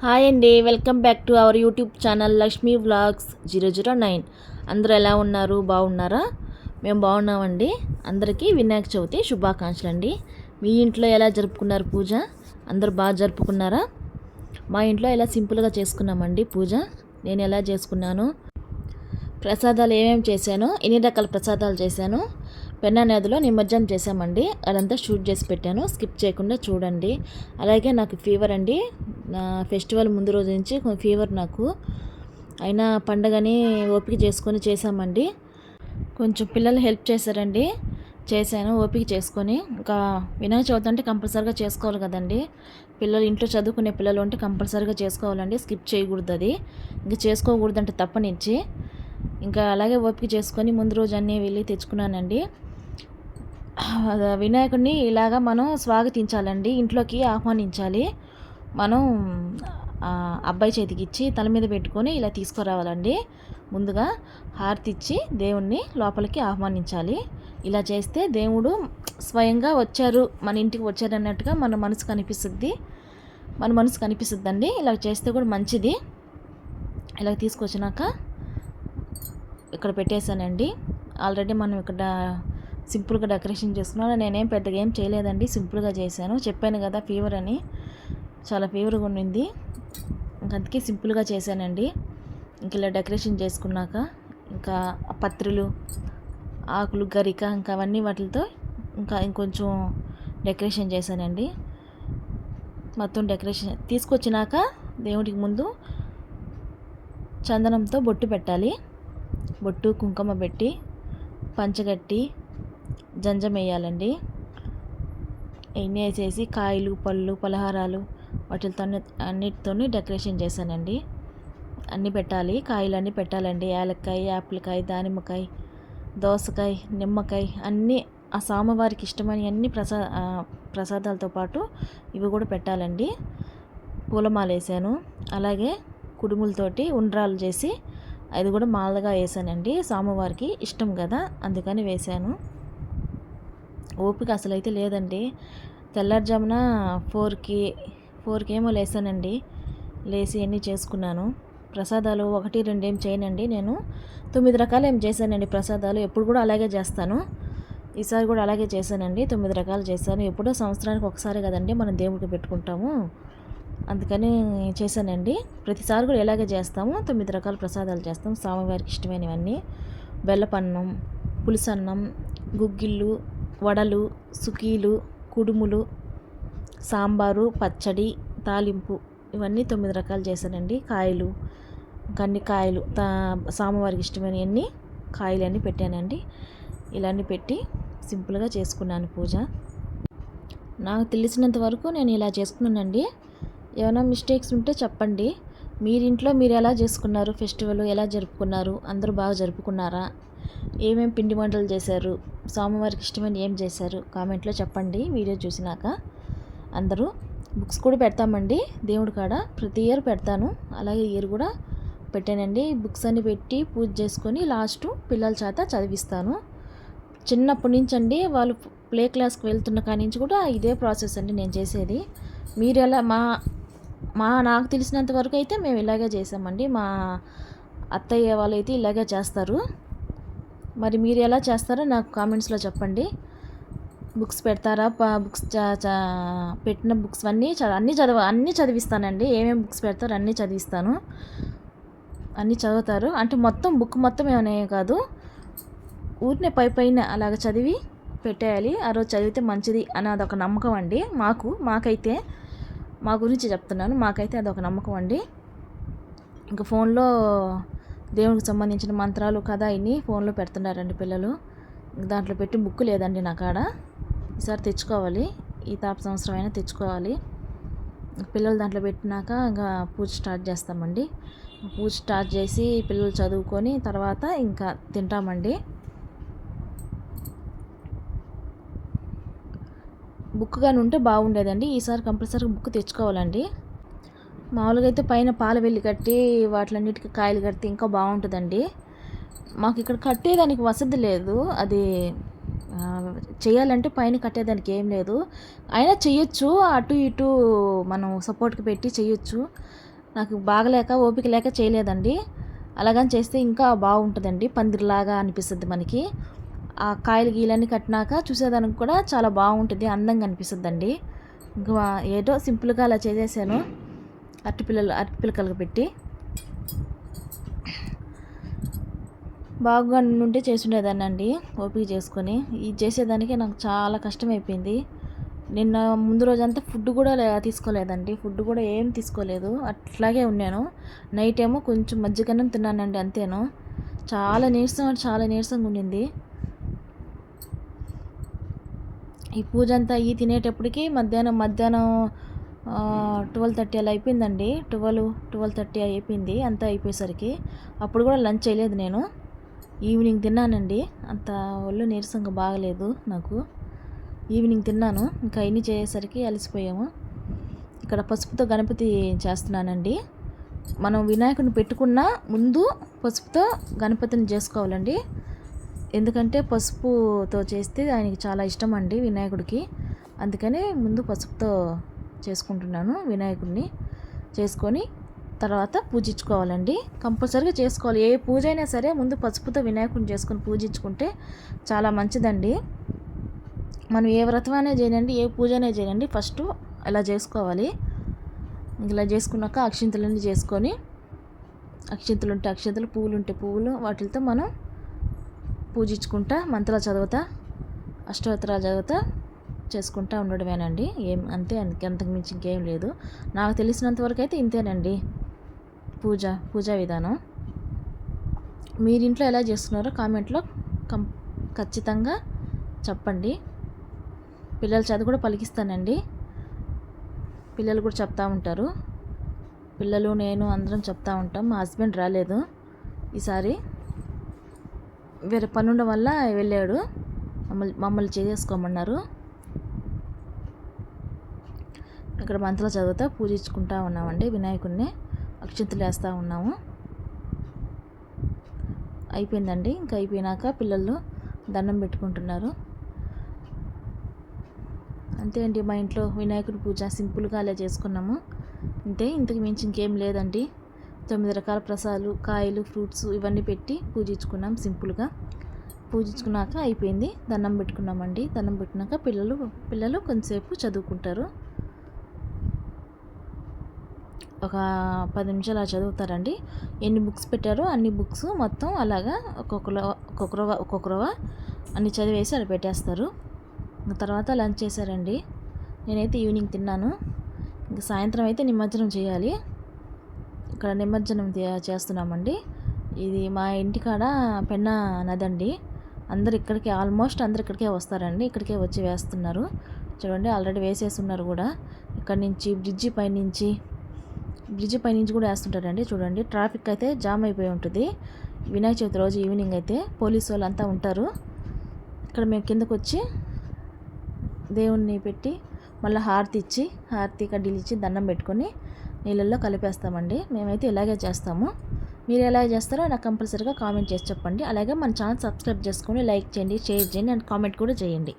Hi అండి welcome back to our YouTube channel Lakshmi vlogs zero zero nine అందరూ ఎలా ఉన్నారు? బాగున్నారా? మేము బాగున్నామండి. అందరికీ వినాయక చవితి శుభాకాంక్షలు అండి మీ ఇంట్లో ఎలా జరుపుకున్నారు పూజ? అందరూ బాగా జరుపుకున్నారా? మా ఇంట్లో ఎలా సింపుల్గా చేసుకున్నామండి పూజ? నేను ఎలా చేసుకున్నాను? ప్రసాదాలు ఏమేమి చేశాను ఎన్ని రకాల ప్రసాదాలు చేశాను పెన్నా నదిలో నిమజ్జనం చేశామండి. అదంతా షూట్ చేసి పెట్టాను. స్కిప్ చేయకుండా చూడండి. అలాగే నాకు ఫీవర్ అండి. నా ఫెస్టివల్ ముందు రోజు నుంచి ఫీవర్ నాకు. అయినా పండగని ఓపిక చేసుకొని చేశామండి. కొంచెం పిల్లలు హెల్ప్ చేశారండి. చేశాను ఓపిక చేసుకొని. ఇంకా వినాయక చవితి అంటే కంపల్సరీగా చేసుకోవాలి కదండి. పిల్లలు ఇంట్లో చదువుకునే పిల్లలు ఉంటే కంపల్సరీగా చేసుకోవాలండి. స్కిప్ చేయకూడదు అది. ఇంకా చేసుకోకూడదు అంటే తప్పనిచ్చి. ఇంకా అలాగే ఓపిక చేసుకొని ముందు రోజు అన్నీ వెళ్ళి తెచ్చుకున్నానండి. వినాయకుడిని ఇలాగా మనం స్వాగతించాలండి ఇంట్లోకి ఆహ్వానించాలి. మనం అబ్బాయి చేతికి ఇచ్చి తల మీద పెట్టుకొని ఇలా తీసుకురావాలండి. ముందుగా హారతి ఇచ్చి దేవుణ్ణి లోపలికి ఆహ్వానించాలి. ఇలా చేస్తే దేవుడు స్వయంగా వచ్చారు మన ఇంటికి వచ్చారు అన్నట్టుగా మన మనసు కనిపిస్తుంది. మన మనసు కనిపిస్తుందండి. ఇలా చేస్తే కూడా మంచిది. ఇలా తీసుకొచ్చినాక ఇక్కడ పెట్టేశానండి. ఆల్రెడీ మనం ఇక్కడ సింపుల్గా డెకరేషన్ చేసుకున్నాను నేనేం పెద్దగా ఏం చేయలేదండి. సింపుల్గా చేశాను. చెప్పాను కదా ఫీవర్ అని. చాలా ఫీవర్గా ఉండింది. అందుకే సింపుల్గా చేశానండి. ఇంక ఇలా డెకరేషన్ చేసుకున్నాక ఇంకా పత్రులు ఆకులు గరిక ఇంకా అవన్నీ వాటితో ఇంకా ఇంకొంచెం డెకరేషన్ చేశానండి. మొత్తం డెకరేషన్ తీసుకొచ్చినాక దేవుడికి ముందు చందనంతో బొట్టు పెట్టాలి. బొట్టు కుంకుమ పెట్టి పంచగట్టి జంజం వేయాలండి. ఎన్ని వేసేసి కాయలు పళ్ళు పలహారాలు వాటితో అన్నిటితో డెకరేషన్ చేశానండి. అన్నీ పెట్టాలి కాయలు అన్నీ పెట్టాలండి. యాలక్కాయ యాపిల్కాయ దానిమ్మకాయ దోసకాయ నిమ్మకాయ అన్నీ ఆ స్వామివారికి ఇష్టమైన అన్ని ప్రసా ప్రసాదాలతో పాటు ఇవి కూడా పెట్టాలండి. పూలమాల వేసాను అలాగే కుడుములతోటి ఉండ్రాలు చేసి అది కూడా మాలగా వేసానండి. స్వామివారికి ఇష్టం కదా అందుకని వేశాను. ఓపిక అసలు అయితే లేదండి. తెల్లారుజామున ఫోర్కి ఫోర్కి ఏమో లేసానండి. లేచి అన్నీ చేసుకున్నాను. ప్రసాదాలు ఒకటి రెండు ఏం చేయనండి నేను. తొమ్మిది రకాలు ఏం చేశానండి ప్రసాదాలు. ఎప్పుడు కూడా అలాగే చేస్తాను. ఈసారి కూడా అలాగే చేశానండి. తొమ్మిది రకాలు చేశాను. ఎప్పుడో సంవత్సరానికి ఒకసారి కదండి మనం దేవుడికి పెట్టుకుంటాము. అందుకని చేశానండి. ప్రతిసారి కూడా ఇలాగే చేస్తాము. తొమ్మిది రకాల ప్రసాదాలు చేస్తాం. స్వామివారికి ఇష్టమైనవన్నీ. బెల్లపన్నం పులిసన్నం గుగ్గిళ్ళు వడలు సుకీలు కుడుములు సాంబారు పచ్చడి తాలింపు ఇవన్నీ తొమ్మిది రకాలు చేశానండి. కాయలు కన్ని కాయలు తా స్వామివారికి ఇష్టమైనవన్నీ కాయలన్నీ పెట్టానండి. ఇలాంటి పెట్టి సింపుల్గా చేసుకున్నాను పూజ. నాకు తెలిసినంత వరకు నేను ఇలా చేసుకున్నానండి. ఏమైనా మిస్టేక్స్ ఉంటే చెప్పండి. మీరింట్లో మీరు ఎలా చేసుకున్నారు? ఫెస్టివల్ ఎలా జరుపుకున్నారు? అందరూ బాగా జరుపుకున్నారా? ఏమేమి పిండి వంటలు చేశారు? స్వామివారికి ఇష్టమైన ఏం చేశారు? కామెంట్లో చెప్పండి. వీడియో చూసినాక అందరూ బుక్స్ కూడా పెడతామండి. దేవుడి కాడ ప్రతి ఇయర్ పెడతాను. అలాగే ఇయర్ కూడా పెట్టానండి. బుక్స్ అన్ని పెట్టి పూజ చేసుకొని లాస్ట్ పిల్లల చేత చదివిస్తాను. చిన్నప్పటి నుంచి అండి వాళ్ళు ప్లే క్లాస్కి వెళ్తున్న కాడి నుంచి కూడా ఇదే ప్రాసెస్ అండి నేను చేసేది. మీరు ఎలా మా మా నాకు తెలిసినంత వరకు అయితే మేము ఇలాగే చేసామండి. మా అత్తయ్య వాళ్ళు అయితే ఇలాగే చేస్తారు. మరి మీరు ఎలా చేస్తారో నాకు కామెంట్స్లో చెప్పండి. బుక్స్ పెడతారా? బుక్స్ పెట్టిన బుక్స్ అన్నీ అన్నీ చదవ అన్నీ చదివిస్తానండి. ఏమేమి బుక్స్ పెడతారో అన్నీ చదివిస్తాను. అన్నీ చదువుతారు. అంటే మొత్తం బుక్ మొత్తం ఏమనే కాదు. ఊరినే పై పైన అలాగ చదివి పెట్టేయాలి. ఆ రోజు చదివితే మంచిది అని అదొక నమ్మకం అండి మాకు. మాకైతే మా గురించి చెప్తున్నాను. మాకైతే అదొక నమ్మకం అండి. ఇంకా ఫోన్లో దేవునికి సంబంధించిన మంత్రాలు కథ ఇన్ని ఫోన్లో పెడుతున్నారండి పిల్లలు. దాంట్లో పెట్టి బుక్ లేదండి నా కాడ. ఈసారి తెచ్చుకోవాలి. ఈ తాప సంవత్సరం అయినా తెచ్చుకోవాలి పిల్లలు దాంట్లో పెట్టినాక ఇంకా పూజ స్టార్ట్ చేస్తామండి. పూజ స్టార్ట్ చేసి పిల్లలు చదువుకొని తర్వాత ఇంకా తింటామండి. బుక్ కానీ ఉంటే బాగుండేదండి. ఈసారి కంపల్సరీ బుక్ తెచ్చుకోవాలండి. మామూలుగా అయితే పైన పాల వెళ్ళి కట్టి వాటిలన్నిటికీ కాయలు కడితే ఇంకా బాగుంటుందండి. మాకు ఇక్కడ కట్టేదానికి వసతి లేదు. అది చేయాలంటే పైన కట్టేదానికి ఏం లేదు. అయినా చెయ్యొచ్చు. అటు ఇటు మనం సపోర్ట్కి పెట్టి చేయొచ్చు నాకు బాగలేక ఓపిక లేక చేయలేదండి. అలాగని చేస్తే ఇంకా బాగుంటుందండి. పందిరిలాగా అనిపిస్తుంది మనకి. ఆ కాయలు గీలన్నీ కట్టినాక చూసేదానికి కూడా చాలా బాగుంటుంది అందంగా అనిపిస్తుంది అండి ఇంకా ఏదో సింపుల్గా అలా చేసేసాను అరటి పిల్లలు పెట్టి. బాగా నుండి చేసుండేదాన్ని అండి ఓపిక చేసుకొని. ఇది చేసేదానికి నాకు చాలా కష్టమైపోయింది. నిన్న ముందు రోజంతా ఫుడ్ కూడా తీసుకోలేదండి ఫుడ్ కూడా ఏం తీసుకోలేదు అట్లాగే ఉన్నాను. నైట్ ఏమో కొంచెం మజ్జిగన్నం తిన్నానండి అంతేను. చాలా నీరసం చాలా నీరసంగా ఉండింది. ఈ పూజ అంతా ఈ తినేటప్పటికి మధ్యాహ్నం మధ్యాహ్నం ట్వెల్వ్ థర్టీ అలా అయిపోయిందండి. ట్వెల్వ్ ట్వెల్వ్ థర్టీ అయిపోయింది. అంతా అయిపోయేసరికి అప్పుడు కూడా లంచ్ చేయలేదు నేను. ఈవినింగ్ తిన్నానండి. అంత ఒళ్ళు నీరసంగా బాగలేదు నాకు. ఈవినింగ్ తిన్నాను. ఇంకా ఇన్ని చేసేసరికి అలసిపోయాము. ఇక్కడ పసుపుతో గణపతి చేస్తున్నానండి. మనం వినాయకుని పెట్టుకున్న ముందు పసుపుతో గణపతిని చేసుకోవాలండి. ఎందుకంటే పసుపుతో చేస్తే ఆయనకి చాలా ఇష్టం అండి వినాయకుడికి. అందుకని ముందు పసుపుతో చేసుకుంటున్నాను వినాయకుడిని. చేసుకొని తర్వాత పూజించుకోవాలండి. కంపల్సరీగా చేసుకోవాలి. ఏ పూజ అయినా సరే ముందు పసుపుతో వినాయకుడిని చేసుకొని పూజించుకుంటే చాలా మంచిదండి. మనం ఏ వ్రతమైనా చేయండి ఏ పూజనే చేయండి ఫస్ట్ అలా చేసుకోవాలి. ఇలా చేసుకున్నాక అక్షింతలన్నీ చేసుకొని అక్షింతలు ఉంటే అక్షింతలు పువ్వులు ఉంటే పువ్వులు వాటితో మనం పూజించుకుంటా మంత్రాలు చదువుతా అష్టోత్తరాలు చదువుతా చేసుకుంటా ఉండడమేనండి. ఏం అంతే అంతకు మించి ఇంకేం లేదు. నాకు తెలిసినంత వరకు అయితే ఇంతేనండి పూజ పూజా విధానం. మీరు ఇంట్లో ఎలా చేస్తున్నారో కామెంట్లో కం ఖచ్చితంగా చెప్పండి. పిల్లల చదువు కూడా పలికిస్తానండి. పిల్లలు కూడా చెప్తా ఉంటారు. పిల్లలు నేను అందరం చెప్తా ఉంటాం. మా హస్బెండ్ రాలేదు ఈసారి. వేరే పని ఉండడం వల్ల వెళ్ళాడు. మమ్మల్ని మమ్మల్ని చేసుకోమన్నారు ఇక్కడ మంత్రాలు చదువుతా పూజించుకుంటా ఉన్నామండి వినాయకుడిని అక్షింతలు వేస్తూ ఉన్నాము. అయిపోయిందండి. ఇంకా అయిపోయినాక పిల్లలు దండం పెట్టుకుంటున్నారు. అంతే అండి మా ఇంట్లో వినాయకుడి పూజ సింపుల్గా అలా చేసుకున్నాము. అంతే ఇంతకు మించి ఇంకేం లేదండి. తొమ్మిది రకాల ప్రసాదాలు కాయలు ఫ్రూట్స్ ఇవన్నీ పెట్టి పూజించుకున్నాం సింపుల్గా. పూజించుకున్నాక అయిపోయింది. దండం పెట్టుకున్నామండి. దండం పెట్టినాక పిల్లలు పిల్లలు కొంతసేపు చదువుకుంటారు. ఒక పది నిమిషాలు అలా చదువుతారండి. ఎన్ని బుక్స్ పెట్టారో అన్ని బుక్స్ మొత్తం అలాగా ఒక్కొక్కరు ఒక్కొక్కరు ఒక్కొక్కరు అన్ని చదివేసి అలా పెట్టేస్తారు. తర్వాత లంచ్ చేశారండి. నేనైతే ఈవినింగ్ తిన్నాను. ఇంకా సాయంత్రం అయితే నిమజ్జనం చేయాలి. ఇక్కడ నిమజ్జనం చేస్తున్నామండి. ఇది మా ఇంటికాడ పెన్న నది అండి అందరు ఇక్కడికే ఆల్మోస్ట్ అందరు ఇక్కడికే వస్తారండి. ఇక్కడికే వచ్చి వేస్తున్నారు. చూడండి ఆల్రెడీ వేసేస్తున్నారు కూడా. ఇక్కడ నుంచి బ్రిడ్జి పైనుంచి బ్రిడ్జి పైనుంచి కూడా వేస్తుంటారండి. చూడండి ట్రాఫిక్ అయితే జామ్ అయిపోయి ఉంటుంది. వినాయక చవితి రోజు ఈవినింగ్ అయితే పోలీసు వాళ్ళు అంతా ఉంటారు. ఇక్కడ మేము కిందకు వచ్చి దేవుణ్ణి పెట్టి మళ్ళీ హారతి ఇచ్చి హారతి కడ్డీలు ఇచ్చి దండం పెట్టుకొని నీళ్ళల్లో కలిపేస్తామండి. మేమైతే ఇలాగే చేస్తాము. మీరు ఎలా చేస్తారో నాకు కంపల్సరీగా కామెంట్ చేసి చెప్పండి. అలాగే మన ఛానల్ సబ్స్క్రైబ్ చేసుకొని లైక్ చేయండి షేర్ చేయండి అండ్ కామెంట్ కూడా చేయండి.